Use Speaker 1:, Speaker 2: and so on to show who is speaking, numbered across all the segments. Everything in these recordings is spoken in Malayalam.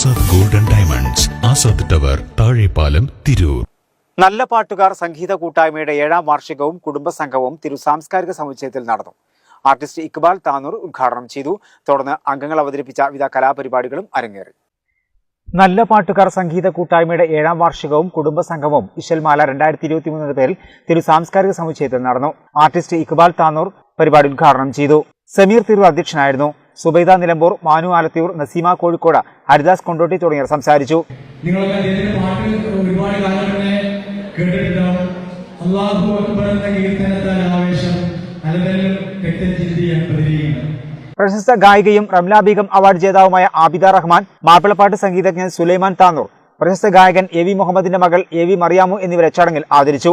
Speaker 1: Azad golden diamonds Azad tower Thazhepalam Tirur
Speaker 2: നല്ല പാട്ടുകാർ സംഗീത കൂട്ടായ്മയുടെ ഏഴാം വാർഷികവും കുടുംബസംഘവും തിരു സാംസ്കാരിക സമുച്ചയത്തിൽ നടന്നു. ആർട്ടിസ്റ്റ് ഇക്ബാൽ താനൂർ ഉദ്ഘാടനം ചെയ്തു. തുടർന്ന് അംഗങ്ങൾ അവതരിപ്പിച്ച വിവിധ കലാപരിപാടികളും അരങ്ങേറി. നല്ല പാട്ടുകാർ സംഗീത കൂട്ടായ്മയുടെ ഏഴാം വാർഷികവും കുടുംബസംഘവും ഇശൽമാല രണ്ടായിരത്തി ഇരുപത്തി മൂന്നിന്റെ പേരിൽ തിരു സാംസ്കാരിക സമുച്ചയത്തിൽ നടന്നു. ആർട്ടിസ്റ്റ് ഇക്ബാൽ താനൂർ പരിപാടി ഉദ്ഘാടനം ചെയ്തു. സമീർ തിരു അധ്യക്ഷനായിരുന്നു. സുബൈദ നിലമ്പൂർ മാനു ആലത്തിയൂർ നസീമ കോഴിക്കോട് ഹരിദാസ് കൊണ്ടോട്ടി തുടങ്ങിയവർ സംസാരിച്ചു.
Speaker 3: അള്ളാഹു അക്ബർ എന്ന കീർത്തനത്താൽ ആവേശം ചിന്തിയാണ് പ്രതികരിക്കുന്നത്
Speaker 2: പ്രശസ്ത ഗായികയും റംല ബീഗം അവാർഡ് ജേതാവുമായ ആബിദ റഹ്മാൻ മാപ്പിളപ്പാട്ട് സംഗീതജ്ഞൻ സുലൈമാൻ താന്നൂർ പ്രശസ്ത ഗായകൻ എ വി മുഹമ്മദിന്റെ മകൾ എ വി മറിയാമു എന്നിവരെ ചടങ്ങിൽ ആദരിച്ചു.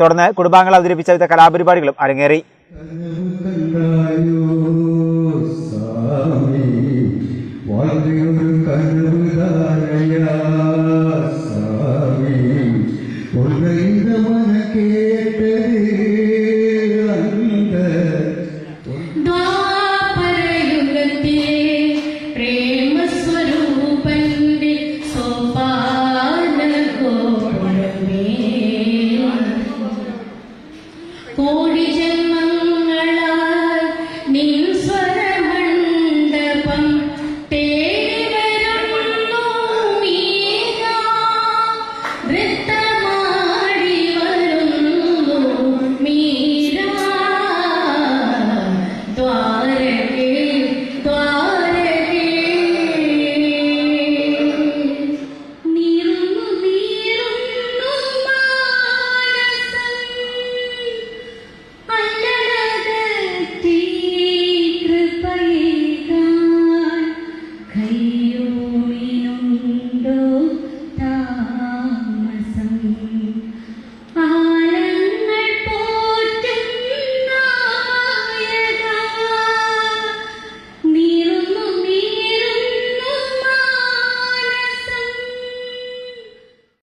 Speaker 2: തുടർന്ന് കുടുംബാംഗങ്ങൾ അവതരിപ്പിച്ച വിവിധ കലാപരിപാടികളും അരങ്ങേറി.
Speaker 4: കേട്ടത്